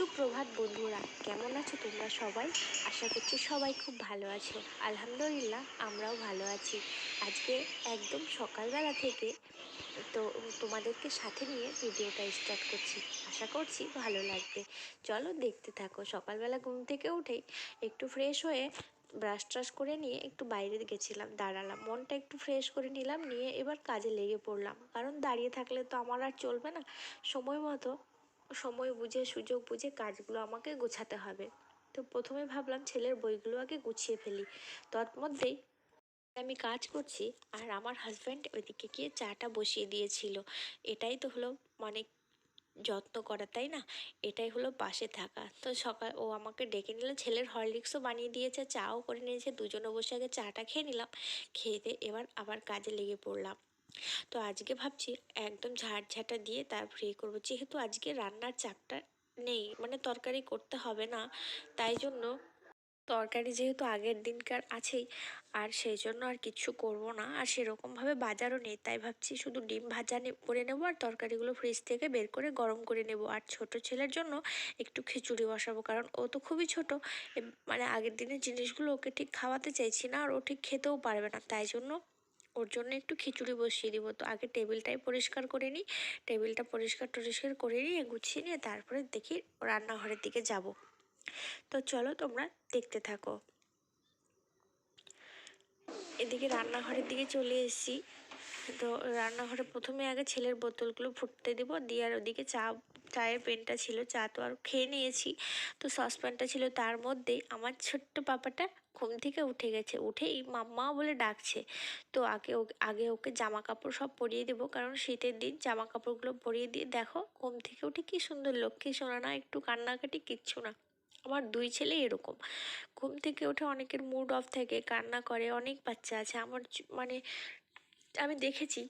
সুপ্রভাত বন্ধুরা, কেমন আছো তোমরা সবাই? আশা করছি সবাই খুব ভালো আছো। আলহামদুলিল্লাহ, আমরাও ভালো আছি। আজকে একদম সকালবেলা থেকে তো তোমাদেরকে সাথে নিয়ে ভিডিওটা স্টার্ট করছি। আশা করছি ভালো লাগবে। চলো দেখতে থাকো, সকালবেলা ঘুম থেকে উঠেই একটু ফ্রেশ হয়ে ব্রাশ ট্রাশ করে নিয়ে একটু বাইরে গেছিলাম, দাঁড়ালাম। মনটা একটু ফ্রেশ করে নিলাম, নিয়ে এবার কাজে লেগে পড়লাম। কারণ দাঁড়িয়ে থাকলে তো আমার আর চলবে না। সময় মতো সময় বুঝে, সুযোগ বুঝে কাজগুলো আমাকে গোছাতে হবে। তো প্রথমে ভাবলাম ছেলের বইগুলো আগে গুছিয়ে ফেলি। তৎমধ্যেই আমি কাজ করছি আর আমার হাজব্যান্ড ওইদিকে গিয়ে চাটা বসিয়ে দিয়েছিল। এটাই তো হলো মানে যত্ন করা, তাই না? এটাই হলো পাশে থাকা। তো সকাল, ও আমাকে ডেকে নিল, ছেলের হরলিক্সও বানিয়ে দিয়েছে, চাও করে নিয়েছে, দুজনে বসে আগে চাটা খেয়ে নিলাম, খেয়ে দিয়ে এবার আবার কাজে লেগে পড়লাম। তো আজকে ভাবছি একদম ঝাড়ঝাঁটা দিয়ে তারপরে ইয়ে করব। যেহেতু আজকে রান্নার চাপটা নেই মানে তরকারি করতে হবে না, তাই জন্য তরকারি যেহেতু আগের দিনকার আছেই, আর সেই জন্য আর কিছু করব না। আর সেরকমভাবে বাজারও নেই, তাই ভাবছি শুধু ডিম ভাজা করে নেব আর তরকারিগুলো ফ্রিজ থেকে বের করে গরম করে নেব। আর ছোট ছেলের জন্য একটু খিচুড়ি বসাবো, কারণ ও তো খুবই ছোট। মানে আগের দিনের জিনিসগুলো ওকে ঠিক খাওয়াতে চাইছি না, আর ও ঠিক খেতেও পারবে না, তাই জন্য ওর জন্য একটু খিচুড়ি বসিয়ে দিব। তো আগে টেবিলটাই পরিষ্কার করে নিই। টেবিলটা পরিষ্কার টরিষ্কার করে নিয়ে গুছিয়ে নিয়ে তারপরে দেখি রান্নাঘরের দিকে যাব। তো চলো তোমরা দেখতে থাকো। এদিকে রান্নাঘরের দিকে চলে এসেছি। তো রান্নাঘরে প্রথমে আগে ছেলের বোতলগুলো ফুটতে দিব। দিয়ে আর ওদিকে চা, চায়ের পেনটা ছিল, চা তো আর খেয়ে নিয়েছি। তো সসপ্যানটা ছিল তার মধ্যেই আমার ছোট্ট পাপাটা ঘুম থেকে উঠে গেছে। উঠেই মাম্মা বলে ডাকছে। তো আগে ওকে আগে ওকে জামা কাপড় সব পরিয়ে দেবো। কারণ শীতের দিন জামা কাপড়গুলো পরিয়ে দিয়ে দেখো, ঘুম থেকে উঠে কি সুন্দর লক্ষ্মী শোনা না, একটু কান্নাকাটি কিচ্ছু না। আমার দুই ছেলে এরকম। ঘুম থেকে উঠে অনেকের মুড অফ থাকে, কান্না করে, অনেক বাচ্চা আছে। আমার মানে আমি দেখেছি।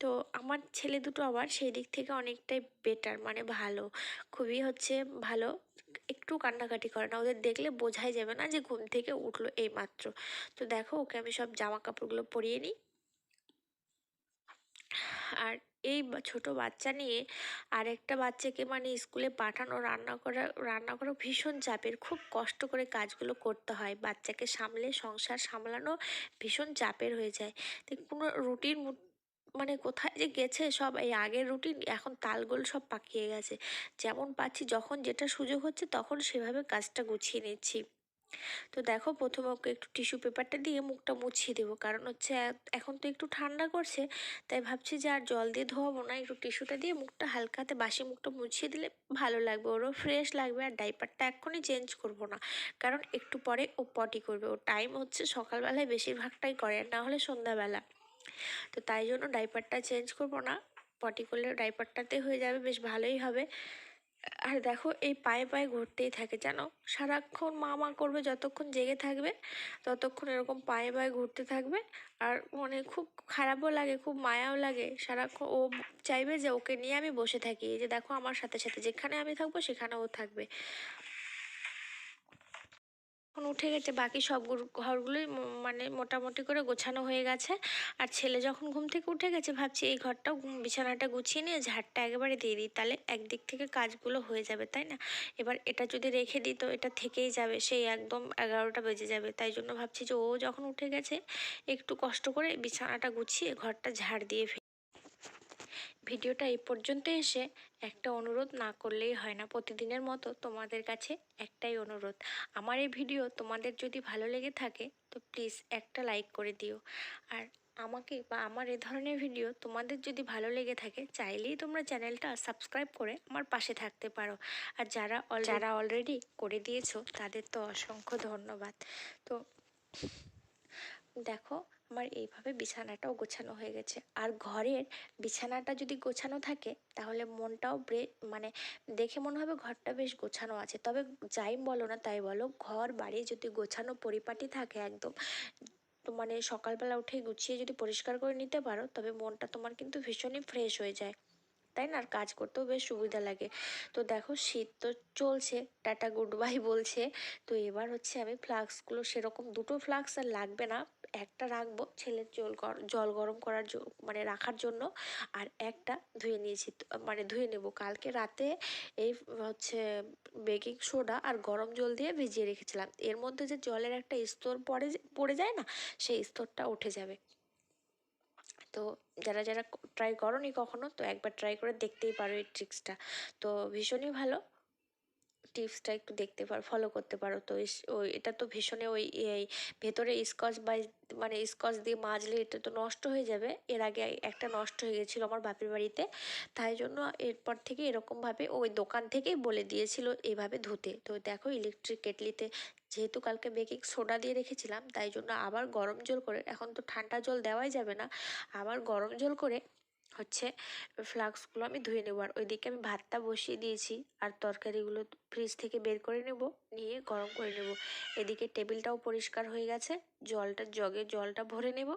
তো আমার ছেলে দুটো আবার সেই দিক থেকে অনেকটাই বেটার মানে ভালো। খুবই হচ্ছে ভালো। একটু কান্নাকাটি করে না, ওদের দেখলে বোঝাই যাবে না যে ঘুম থেকে উঠল এই মাত্র তো দেখো, ওকে আমি সব জামা কাপড়গুলো পরিয়ে নিই। আর এই ছোট বাচ্চা নিয়ে আরেকটা বাচ্চাকে মানে স্কুলে পাঠানো, রান্না করা রান্না করা ভীষণ চাপের। খুব কষ্ট করে কাজগুলো করতে হয়। বাচ্চাকে সামলে, সংসার সামলানো ভীষণ চাপের হয়ে যায়। তো কোনো রুটিন মানে কোথায় যে গেছে সব এই আগের রুটিন, এখন তালগোল সব পাকিয়ে গেছে। যেমন পাচ্ছি, যখন যেটা সুযোগ হচ্ছে তখন সেভাবে কাজটা গুছিয়ে নিচ্ছি। তো দেখো প্রথমে ওকে একটু টিস্যু পেপারটা দিয়ে মুখটা মুছিয়ে দেবো। কারণ হচ্ছে এখন তো একটু ঠান্ডা করছে, তাই ভাবছি যে আর জল দিয়ে ধোয়াবো না, একটু টিস্যুটা দিয়ে মুখটা হালকাতে বাসি মুখটা মুছিয়ে দিলে ভালো লাগবে। ওরও ফ্রেশ লাগবে আর ডাইপারটা এক্ষুনি চেঞ্জ করব না, কারণ একটু পরে ও পটি করবে। ও টাইম হচ্ছে সকালবেলায় বেশিরভাগটাই করে না হলে সন্ধ্যাবেলা। তো তাই জন্য ডাইপারটা চেঞ্জ করব না, পটি করলে ডাইপারটাতে হয়ে যাবে, বেশ ভালোই হবে। আর দেখো এই পায়ে পায়ে ঘুরতেই থাকে, জানো? সারাক্ষণ মা মা করবে, যতক্ষণ জেগে থাকবে, ততক্ষণ এরকম পায়ে পায়ে ঘুরতে থাকবে। আর মানে খুব খারাপও লাগে, খুব মায়াও লাগে। সারাক্ষণ ও চাইবে যে ওকে নিয়ে আমি বসে থাকি। এই যে দেখো আমার সাথে সাথে, যেখানে আমি থাকব সেখানে ও থাকবে। এখন উঠে গেছে, বাকি সব ঘরগুলোই মানে মোটামুটি করে গোছানো হয়ে গেছে। আর ছেলে যখন ঘুম থেকে উঠে গেছে, ভাবছি এই ঘরটাও বিছানাটা গুছিয়ে নিয়ে ঝাড়টা একেবারে দিয়ে দিই, তাহলে একদিক থেকে কাজগুলো হয়ে যাবে, তাই না? এবার এটা যদি রেখে দিই, তো এটা থেকেই যাবে, সেই একদম এগারোটা বেজে যাবে, তাই জন্য ভাবছি যে ও যখন উঠে গেছে, একটু কষ্ট করে বিছানাটা গুছিয়ে ঘরটা ঝাড় দিয়ে ভিডিওটা এই পর্যন্ত এসে একটা অনুরোধ না করলেই হয় না। প্রতিদিনের মতো তোমাদের কাছে একটাই অনুরোধ। আমার এই ভিডিও তোমাদের যদি ভালো লেগে থাকে, তো প্লিজ একটা লাইক করে দিও। আর আমাকে বা আমার এ ধরনের ভিডিও তোমাদের যদি ভালো লেগে থাকে, চাইলেই তোমরা চ্যানেলটা সাবস্ক্রাইব করে আমার পাশে থাকতে পারো। আর যারা যারা অলরেডি করে দিয়েছ, তাদের তো অসংখ্য ধন্যবাদ। তো দেখো আমার এইভাবে বিছানাটাও গোছানো হয়ে গেছে। আর ঘরের বিছানাটা যদি গোছানো থাকে, তাহলে মনটাও ব্রে মানে দেখে মনে হবে ঘরটা বেশ গোছানো আছে। তবে যাই বলো না তাই বলো, ঘর বাড়ি যদি গোছানো পরিপাটি থাকে একদম, তো মানে সকালবেলা উঠে গুছিয়ে যদি পরিষ্কার করে নিতে পারো, তবে মনটা তোমার কিন্তু ভীষণই ফ্রেশ হয়ে যায়। তাই না? আর কাজ করতেও বেশ সুবিধা লাগে। তো দেখো শীত তো চলছে, টাটা গুড বাই বলছে। তো এবার হচ্ছে আমি ফ্লাক্সগুলো সেরকম, দুটো ফ্লাক্স আর লাগবে না। একটা রাখব ছেলের জল জল গরম করার মানে রাখার জন্য আর একটা ধুয়ে নিয়েছি মানে ধুয়ে নেব। কালকে রাতে এই হচ্ছে বেকিং সোডা আর গরম জল দিয়ে ভিজিয়ে রেখেছিলাম। এর মধ্যে যে জলের একটা স্তর পড়ে পড়ে যায় না, সেই স্তরটা উঠে যাবে। তো যারা যারা ট্রাই করনি কখনো, তো একবার ট্রাই করে দেখতেই পারো এই ট্রিক্সটা তো ভীষণই ভালো। টিপসটা একটু দেখতে পারো ফলো করতে পারো। তো ওই, এটা তো ভীষণই ওই, এই ভেতরে স্কচ বা মানে স্কচ দিয়ে মাজলে এটা তো নষ্ট হয়ে যাবে। এর আগে একটা নষ্ট হয়ে গেছিল আমার বাপের বাড়িতে। তাই জন্য এরপর থেকে এরকমভাবে ওই দোকান থেকেই বলে দিয়েছিল এইভাবে ধুতে। তো দেখো ইলেকট্রিক কেটলিতে যেহেতু কালকে বেকিং সোডা দিয়ে রেখেছিলাম, তাই জন্য আবার গরম জল করে, এখন তো ঠান্ডা জল দেওয়াই যাবে না, আবার গরম জল করে হচ্ছে ফ্লাক্সগুলো আমি ধুয়ে নেব। আর ওইদিকে আমি ভাতটা বসিয়ে দিয়েছি, আর তরকারিগুলো ফ্রিজ থেকে বের করে নেব, নিয়ে গরম করে নেব। এদিকে টেবিলটাও পরিষ্কার হয়ে গেছে, জলটা, জগে জলটা ভরে নেব।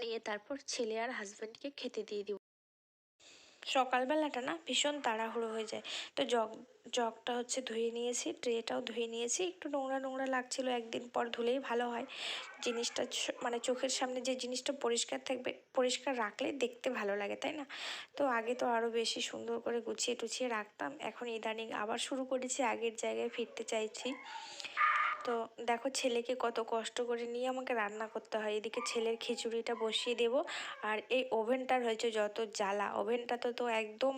নিয়ে তারপর ছেলে আর হাজব্যান্ডকে খেতে দিয়ে দিব। সকালবেলাটা না ভীষণ তাড়াহুড়ো হয়ে যায়। তো জগ, জগটা হচ্ছে ধুয়ে নিয়েছি, ট্রেটাও ধুয়ে নিয়েছি। একটু নোংরা নোংরা লাগছিল, একদিন পর ধুলেই ভালো হয়। জিনিসটা মানে চোখের সামনে যে জিনিসটা পরিষ্কার থাকবে, পরিষ্কার রাখলে দেখতে ভালো লাগে, তাই না? তো আগে তো আরও বেশি সুন্দর করে গুছিয়ে টুছিয়ে রাখতাম। এখন ইদানিং আবার শুরু করেছি, আগের জায়গায় ফিরতে চাইছি। তো দেখো ছেলেকে কত কষ্ট করে নিয়ে আমাকে রান্না করতে হয়। এদিকে ছেলের খিচুড়িটা বসিয়ে দেব। আর এই ওভেনটার হয়েছে যত জ্বালা। ওভেনটা তো একদম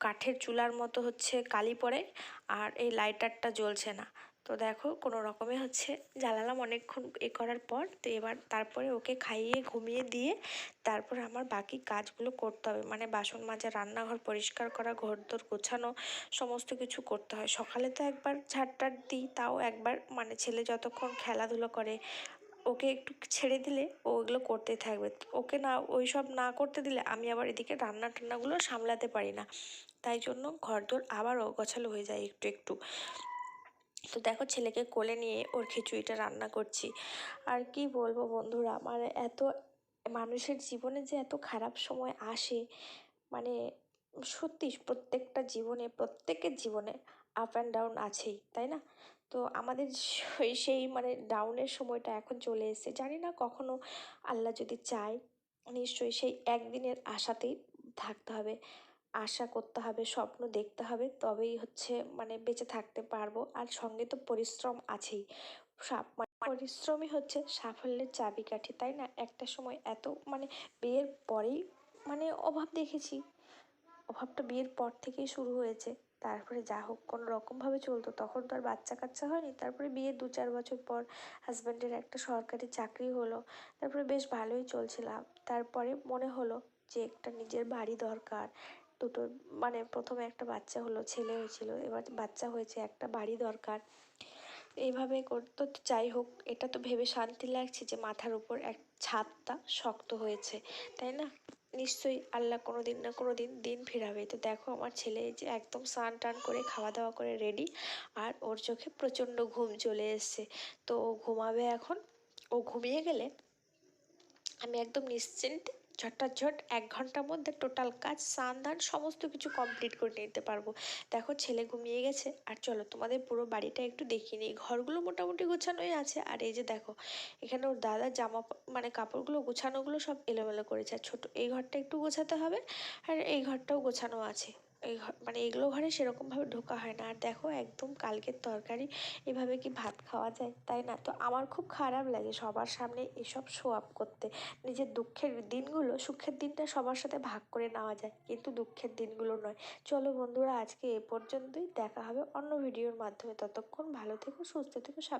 কাঠের চুলার মতো হচ্ছে কালি পড়ে। আর এই লাইটারটা জ্বলছে না। তো দেখো কোনো রকমে হচ্ছে জ্বালালাম অনেকক্ষণ এ করার পর। তো এবার তারপরে ওকে খাইয়ে ঘুমিয়ে দিয়ে তারপর আমার বাকি কাজগুলো করতে হবে। মানে বাসন মাজা, রান্নাঘর পরিষ্কার করা, ঘরদোর গোছানো, সমস্ত কিছু করতে হয়। সকালে তো একবার ঝাড়টার দিই, তাও একবার মানে ছেলে যতক্ষণ খেলাধুলো করে, ওকে একটু ছেড়ে দিলে ও ওগুলো করতেই থাকবে। ওকে না ওই সব না করতে দিলে আমি আবার এদিকে রান্না টান্নাগুলো সামলাতে পারি না। তাই জন্য ঘরদোর আবার অগোছালো হয়ে যায় একটু একটু। তো দেখো ছেলেকে কোলে নিয়ে ওর খিচুড়িটা রান্না করছি। আর কি বলব বন্ধুরা আমার এত মানুষের জীবনে যে এত খারাপ সময় আসে মানে সত্যি প্রত্যেকটা জীবনে, প্রত্যেকের জীবনে আপ অ্যান্ড ডাউন আছেই, তাই না? তো আমাদের সেই সেই মানে ডাউনের সময়টা এখন চলে এসেছে। জানি না কখনো আল্লাহ যদি চায়, নিশ্চয়ই সেই একদিনের আশাতেই থাকতে হবে। আশা করতে হবে, স্বপ্ন দেখতে হবে, তবেই হচ্ছে মানে বেঁচে থাকতে পারব। আর সঙ্গে তো পরিশ্রম আছেই। মানে পরিশ্রমই হচ্ছে সাফল্যের চাবিকাঠি, তাই না? একটা সময় এত মানে বিয়ের পরেই মানে অভাব দেখেছি। অভাবটা বিয়ের পর থেকেই শুরু হয়েছে। তারপরে যা হোক, কোনো রকমভাবে চলতো। তখন তো আর বাচ্চা কাচ্চা হয়নি। তারপরে বিয়ের দু চার বছর পর হাজব্যান্ডের একটা সরকারি চাকরি হলো। তারপরে বেশ ভালোই চলছিলাম। তারপরে মনে হলো যে একটা নিজের বাড়ি দরকার। দুটো মানে প্রথমে একটা বাচ্চা হলো, ছেলে হয়েছিল, এবার বাচ্চা হয়েছে, একটা বাড়ি দরকার। এইভাবে করতো যাই হোক, এটা তো ভেবে শান্তি লাগছে যে মাথার উপর এক ছাদটা শক্ত হয়েছে, তাই না? নিশ্চয়ই আল্লাহ কোনো দিন না কোনো দিন দিন ফেরাবে। তো দেখো আমার ছেলে যে একদম স্নান টান করে খাওয়া দাওয়া করে রেডি আর ওর চোখে প্রচণ্ড ঘুম চলে এসছে। তো ও ঘুমাবে এখন। ও ঘুমিয়ে গেলে আমি একদম নিশ্চিন্তে ঝটাঝট এক ঘণ্টার মধ্যে টোটাল কাজ, স্নান দান সমস্ত কিছু কমপ্লিট করে নিতে পারব। দেখো ছেলে ঘুমিয়ে গেছে, আর চলো তোমাদের পুরো বাড়িটা একটু দেখিয়ে নিই। ঘরগুলো মোটামুটি গোছানোই আছে, আর এই যে দেখো, এখানে ওর দাদার জামা মানে কাপড়গুলো, গোছানোগুলো সব এলোমেলো করেছে। আর ছোটো এই ঘরটা একটু গোছাতে হবে, আর এই ঘরটাও গোছানো আছে। এই মানে এগুলো ঘরে সেরকমভাবে ঢোকা হয় না। আর দেখো একদম কালকের তরকারি এভাবে কি ভাত খাওয়া যায়, তাই না? তো আমার খুব খারাপ লাগে সবার সামনে এসব শো আপ করতে। নিজের দুঃখের দিনগুলো সুখের দিনটা সবার সাথে ভাগ করে নেওয়া যায়, কিন্তু দুঃখের দিনগুলো নয়। চলো বন্ধুরা, আজকে এ পর্যন্তই। দেখা হবে অন্য ভিডিওর মাধ্যমে। ততক্ষণ ভালো থেকো, সুস্থ থেকো, সাবধানে